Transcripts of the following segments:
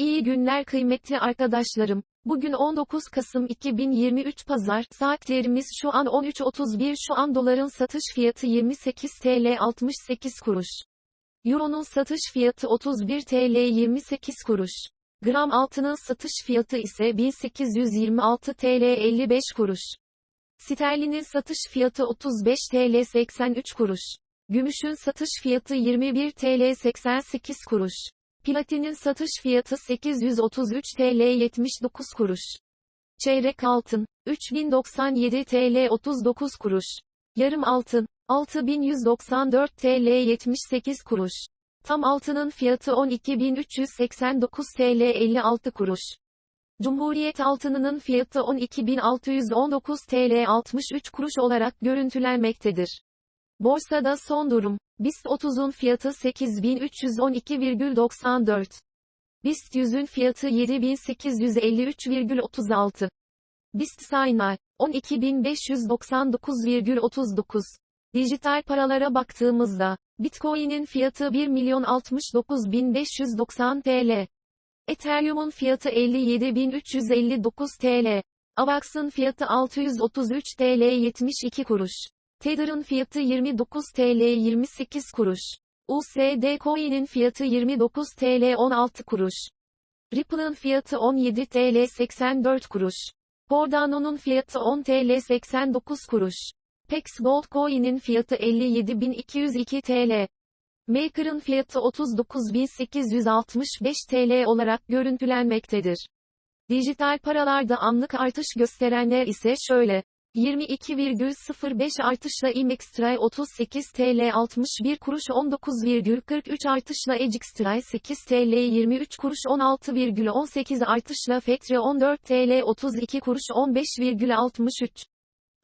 İyi günler kıymetli arkadaşlarım. Bugün 19 Kasım 2023 Pazar, saatlerimiz şu an 13.31 şu an doların satış fiyatı 28 TL 68 kuruş. Euro'nun satış fiyatı 31 TL 28 kuruş. Gram altının satış fiyatı ise 1826 TL 55 kuruş. Sterlinin satış fiyatı 35 TL 83 kuruş. Gümüşün satış fiyatı 21 TL 88 kuruş. Platinin satış fiyatı 833 TL 79 kuruş. Çeyrek altın, 3097 TL 39 kuruş. Yarım altın, 6194 TL 78 kuruş. Tam altının fiyatı 12389 TL 56 kuruş. Cumhuriyet altınının fiyatı 12619 TL 63 kuruş olarak görüntülenmektedir. Borsada son durum. BIST 30'un fiyatı 8312,94. BIST 100'ün fiyatı 7853,36. BIST Saynal 12599,39. Dijital paralara baktığımızda, Bitcoin'in fiyatı 1.069.590 TL. Ethereum'un fiyatı 57.359 TL. Avax'ın fiyatı 633 TL 72 kuruş. Tether'ın fiyatı 29 TL 28 kuruş. USD Coin'in fiyatı 29 TL 16 kuruş. Ripple'ın fiyatı 17 TL 84 kuruş. Cardano'nun fiyatı 10 TL 89 kuruş. Pex Gold Coin'in fiyatı 57.202 TL. Maker'ın fiyatı 39.865 TL olarak görüntülenmektedir. Dijital paralarda anlık artış gösterenler ise şöyle. 22,05 artışla IMEXTRAY 38 TL 61 kuruş 19,43 artışla EGXTRAY 8 TL 23 kuruş 16,18 artışla FETRE 14 TL 32 kuruş 15,63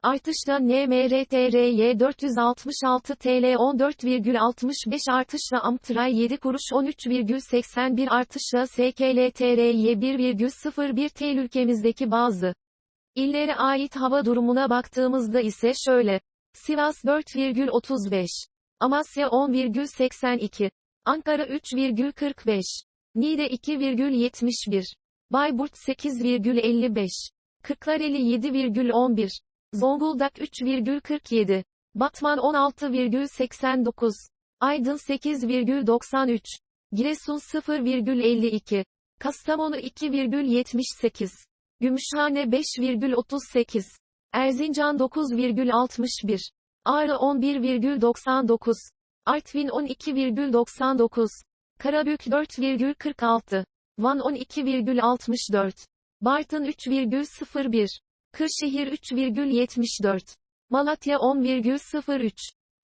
artışla NMRTRY 466 TL 14,65 artışla AMTRAY 7 kuruş 13,81 artışla SKLTRY 1,01 TL ülkemizdeki bazı İllere ait hava durumuna baktığımızda ise şöyle. Sivas 4,35. Amasya 10,82. Ankara 3,45. Niğde 2,71. Bayburt 8,55. Kırklareli 7,11. Zonguldak 3,47. Batman 16,89. Aydın 8,93. Giresun 0,52. Kastamonu 2,78. Gümüşhane 5,38. Erzincan 9,61. Ağrı 11,99. Artvin 12,99. Karabük 4,46. Van 12,64. Bartın 3,01. Kırşehir 3,74. Malatya 10,03.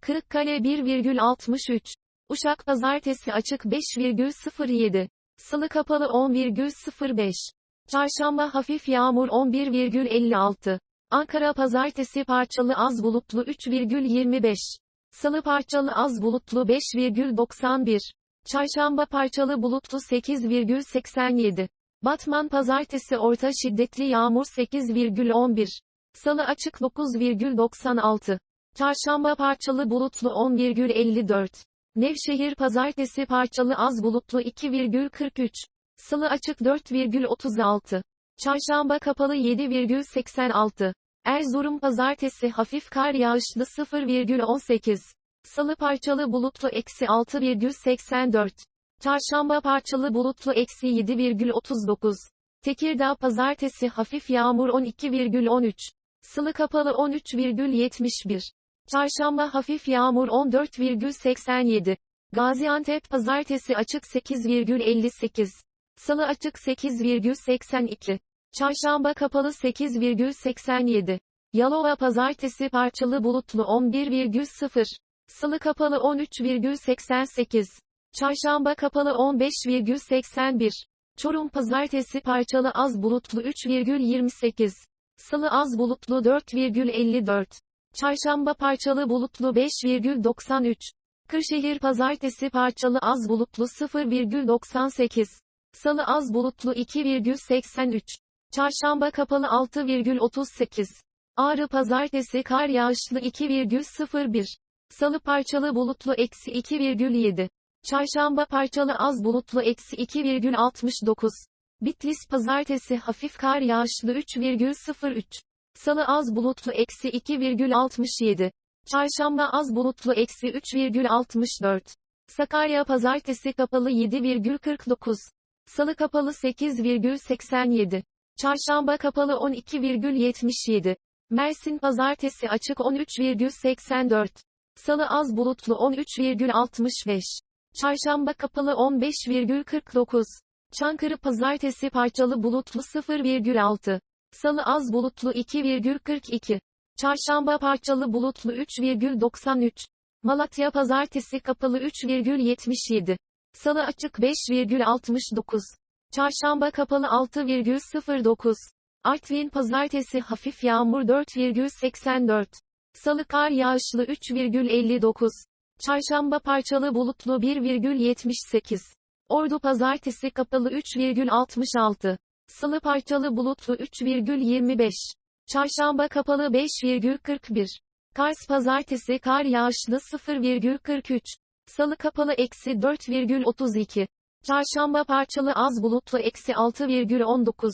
Kırıkkale 1,63. Uşak pazartesi açık 5,07. Salı kapalı 10,05. Çarşamba hafif yağmur 11,56. Ankara pazartesi parçalı az bulutlu 3,25. Salı parçalı az bulutlu 5,91. Çarşamba parçalı bulutlu 8,87. Batman pazartesi orta şiddetli yağmur 8,11. Salı açık 9,96. Çarşamba parçalı bulutlu 10,54. Nevşehir pazartesi parçalı az bulutlu 2,43. Salı açık 4,36. Çarşamba kapalı 7,86. Erzurum pazartesi hafif kar yağışlı 0,18. Salı parçalı bulutlu eksi 6,84. Çarşamba parçalı bulutlu eksi 7,39. Tekirdağ pazartesi hafif yağmur 12,13. Salı kapalı 13,71. Çarşamba hafif yağmur 14,87. Gaziantep pazartesi açık 8,58. Salı açık 8,82. Çarşamba kapalı 8,87. Yalova pazartesi parçalı bulutlu 11,0. Salı kapalı 13,88. Çarşamba kapalı 15,81. Çorum pazartesi parçalı az bulutlu 3,28. Salı az bulutlu 4,54. Çarşamba parçalı bulutlu 5,93. Kırşehir pazartesi parçalı az bulutlu 0,98. Salı az bulutlu 2,83. Çarşamba kapalı 6,38. Ağrı pazartesi kar yağışlı 2,01. Salı parçalı bulutlu eksi 2,7. Çarşamba parçalı az bulutlu eksi 2,69. Bitlis pazartesi hafif kar yağışlı 3,03. Salı az bulutlu eksi 2,67. Çarşamba az bulutlu eksi 3,64. Sakarya pazartesi kapalı 7,49. Salı kapalı 8,87. Çarşamba kapalı 12,77. Mersin pazartesi açık 13,84. Salı az bulutlu 13,65. Çarşamba kapalı 15,49. Çankırı pazartesi parçalı bulutlu 0,6. Salı az bulutlu 2,42. Çarşamba parçalı bulutlu 3,93. Malatya pazartesi kapalı 3,77. Salı açık 5,69. Çarşamba kapalı 6,09. Artvin pazartesi hafif yağmur 4,84. Salı kar yağışlı 3,59. Çarşamba parçalı bulutlu 1,78. Ordu pazartesi kapalı 3,66. Salı parçalı bulutlu 3,25. Çarşamba kapalı 5,41. Kars pazartesi kar yağışlı 0,43. Salı kapalı eksi 4,32. Çarşamba parçalı az bulutlu eksi 6,19.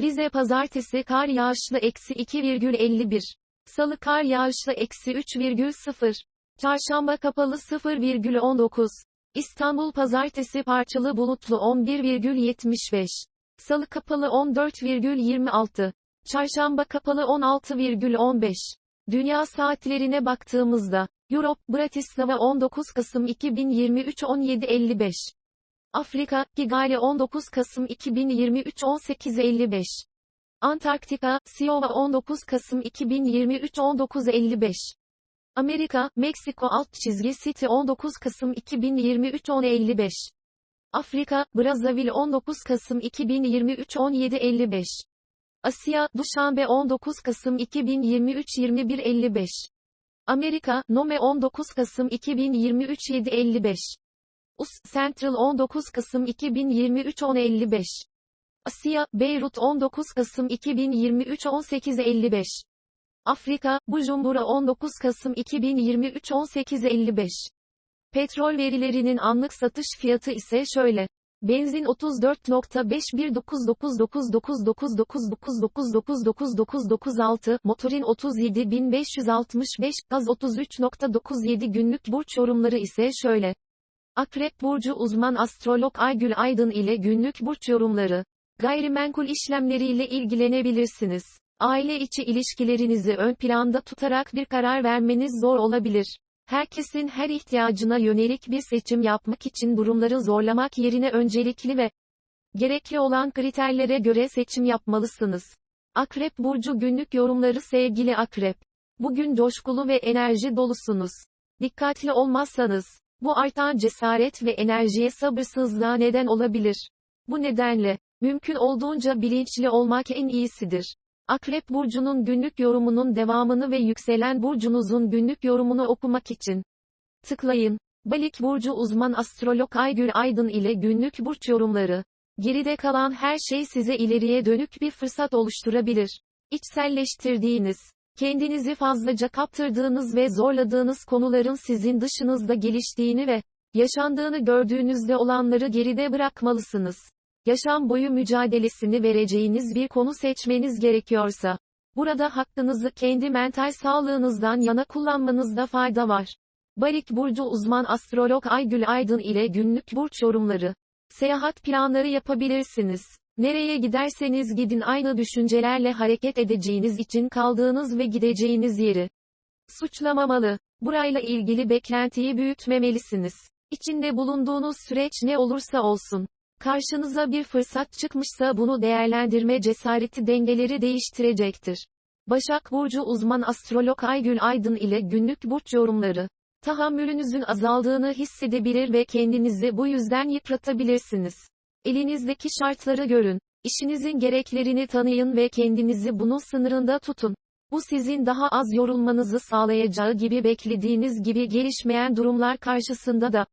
Rize pazartesi kar yağışlı eksi 2,51. Salı kar yağışlı eksi 3,0. Çarşamba kapalı 0,19. İstanbul pazartesi parçalı bulutlu 11,75. Salı kapalı 14,26. Çarşamba kapalı 16,15. Dünya saatlerine baktığımızda, Europe, Bratislava 19 Kasım 2023 17.55. Afrika, Kigali 19 Kasım 2023 18.55. Antarktika, Siowa 19 Kasım 2023 19.55. Amerika, Meksiko alt çizgi City 19 Kasım 2023 10.55. Afrika, Brazzaville 19 Kasım 2023 17.55. Asya, Duşanbe 19 Kasım 2023 21.55. Amerika, Nome 19 Kasım 2023 7.55. US, Central 19 Kasım 2023 10.55. Asya, Beyrut 19 Kasım 2023 18.55. Afrika, Bujumbura 19 Kasım 2023 18.55. Petrol verilerinin anlık satış fiyatı ise şöyle. Benzin 34.519999999999996, motorin 37565, gaz 33.97 günlük burç yorumları ise şöyle. Akrep Burcu uzman astrolog Aygül Aydın ile günlük burç yorumları. Gayrimenkul işlemleriyle ilgilenebilirsiniz. Aile içi ilişkilerinizi ön planda tutarak bir karar vermeniz zor olabilir. Herkesin her ihtiyacına yönelik bir seçim yapmak için durumları zorlamak yerine öncelikli ve gerekli olan kriterlere göre seçim yapmalısınız. Akrep Burcu günlük yorumları sevgili Akrep. Bugün coşkulu ve enerji dolusunuz. Dikkatli olmazsanız, bu artan cesaret ve enerjiye sabırsızlığa neden olabilir. Bu nedenle, mümkün olduğunca bilinçli olmak en iyisidir. Akrep burcunun günlük yorumunun devamını ve yükselen burcunuzun günlük yorumunu okumak için tıklayın. Balık burcu uzman astrolog Aygül Aydın ile günlük burç yorumları. Geride kalan her şey size ileriye dönük bir fırsat oluşturabilir. İçselleştirdiğiniz, kendinizi fazlaca kaptırdığınız ve zorladığınız konuların sizin dışınızda geliştiğini ve yaşandığını gördüğünüzde olanları geride bırakmalısınız yaşam boyu mücadelesini vereceğiniz bir konu seçmeniz gerekiyorsa, burada hakkınızı kendi mental sağlığınızdan yana kullanmanızda fayda var. Barik Burcu uzman astrolog Aygül Aydın ile günlük burç yorumları. Seyahat planları yapabilirsiniz. Nereye giderseniz gidin aynı düşüncelerle hareket edeceğiniz için kaldığınız ve gideceğiniz yeri suçlamamalı. Burayla ilgili beklentiyi büyütmemelisiniz. İçinde bulunduğunuz süreç ne olursa olsun, Karşınıza bir fırsat çıkmışsa bunu değerlendirme cesareti dengeleri değiştirecektir. Başak Burcu uzman astrolog Aygül Aydın ile günlük burç yorumları. Tahammülünüzün azaldığını hissedebilir ve kendinizi bu yüzden yıpratabilirsiniz. Elinizdeki şartları görün. İşinizin gereklerini tanıyın ve kendinizi bunun sınırında tutun. Bu sizin daha az yorulmanızı sağlayacağı gibi beklediğiniz gibi gelişmeyen durumlar karşısında da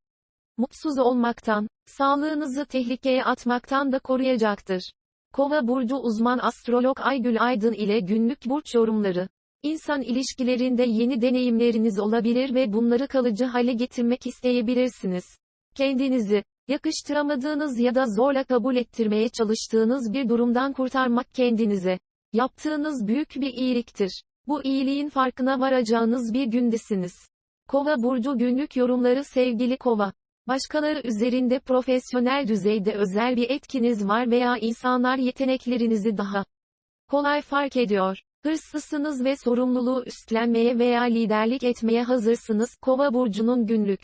mutsuz olmaktan, sağlığınızı tehlikeye atmaktan da koruyacaktır. Kova burcu uzman astrolog Aygül Aydın ile günlük burç yorumları. İnsan ilişkilerinde yeni deneyimleriniz olabilir ve bunları kalıcı hale getirmek isteyebilirsiniz. Kendinizi, yakıştıramadığınız ya da zorla kabul ettirmeye çalıştığınız bir durumdan kurtarmak kendinize. Yaptığınız büyük bir iyiliktir. Bu iyiliğin farkına varacağınız bir gündesiniz. Kova burcu günlük yorumları sevgili Kova. Başkaları üzerinde profesyonel düzeyde özel bir etkiniz var veya insanlar yeteneklerinizi daha kolay fark ediyor. Hırslısınız ve sorumluluğu üstlenmeye veya liderlik etmeye hazırsınız. Kova burcunun günlük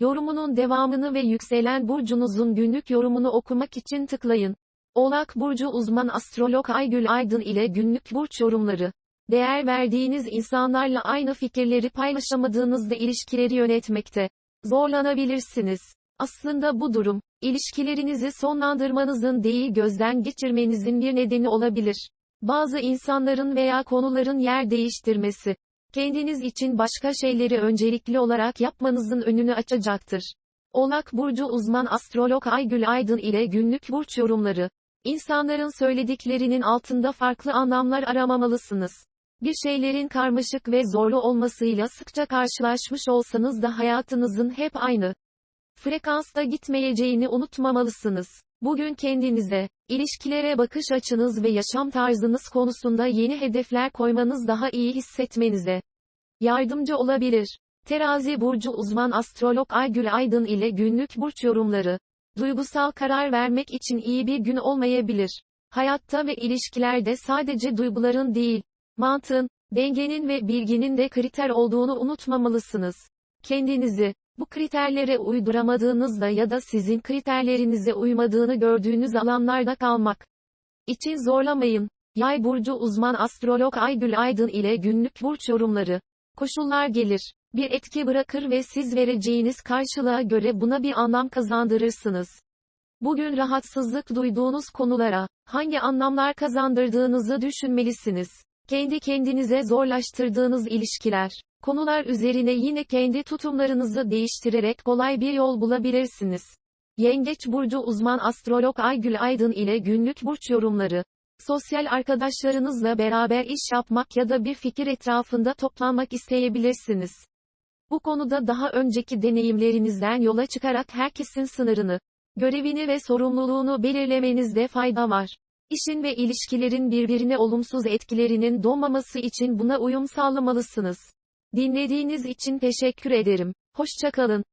yorumunun devamını ve yükselen burcunuzun günlük yorumunu okumak için tıklayın. Oğlak burcu uzman astrolog Aygül Aydın ile günlük burç yorumları. Değer verdiğiniz insanlarla aynı fikirleri paylaşamadığınızda ilişkileri yönetmekte zorlanabilirsiniz. Aslında bu durum, ilişkilerinizi sonlandırmanızın değil gözden geçirmenizin bir nedeni olabilir. Bazı insanların veya konuların yer değiştirmesi, kendiniz için başka şeyleri öncelikli olarak yapmanızın önünü açacaktır. Oğlak Burcu uzman astrolog Aygül Aydın ile günlük burç yorumları. İnsanların söylediklerinin altında farklı anlamlar aramamalısınız. Bir şeylerin karmaşık ve zorlu olmasıyla sıkça karşılaşmış olsanız da hayatınızın hep aynı frekansta gitmeyeceğini unutmamalısınız. Bugün kendinize, ilişkilere bakış açınız ve yaşam tarzınız konusunda yeni hedefler koymanız daha iyi hissetmenize yardımcı olabilir. Terazi burcu uzman astrolog Aygül Aydın ile günlük burç yorumları. Duygusal karar vermek için iyi bir gün olmayabilir. Hayatta ve ilişkilerde sadece duyguların değil, mantığın, dengenin ve bilginin de kriter olduğunu unutmamalısınız. Kendinizi, bu kriterlere uyduramadığınızda ya da sizin kriterlerinize uymadığını gördüğünüz alanlarda kalmak için zorlamayın. Yay burcu uzman astrolog Aygül Aydın ile günlük burç yorumları. Koşullar gelir, bir etki bırakır ve siz vereceğiniz karşılığa göre buna bir anlam kazandırırsınız. Bugün rahatsızlık duyduğunuz konulara hangi anlamlar kazandırdığınızı düşünmelisiniz. Kendi kendinize zorlaştırdığınız ilişkiler, konular üzerine yine kendi tutumlarınızı değiştirerek kolay bir yol bulabilirsiniz. Yengeç burcu uzman astrolog Aygül Aydın ile günlük burç yorumları. Sosyal arkadaşlarınızla beraber iş yapmak ya da bir fikir etrafında toplanmak isteyebilirsiniz. Bu konuda daha önceki deneyimlerinizden yola çıkarak herkesin sınırını, görevini ve sorumluluğunu belirlemenizde fayda var. İşin ve ilişkilerin birbirine olumsuz etkilerinin doğmaması için buna uyum sağlamalısınız. Dinlediğiniz için teşekkür ederim. Hoşçakalın.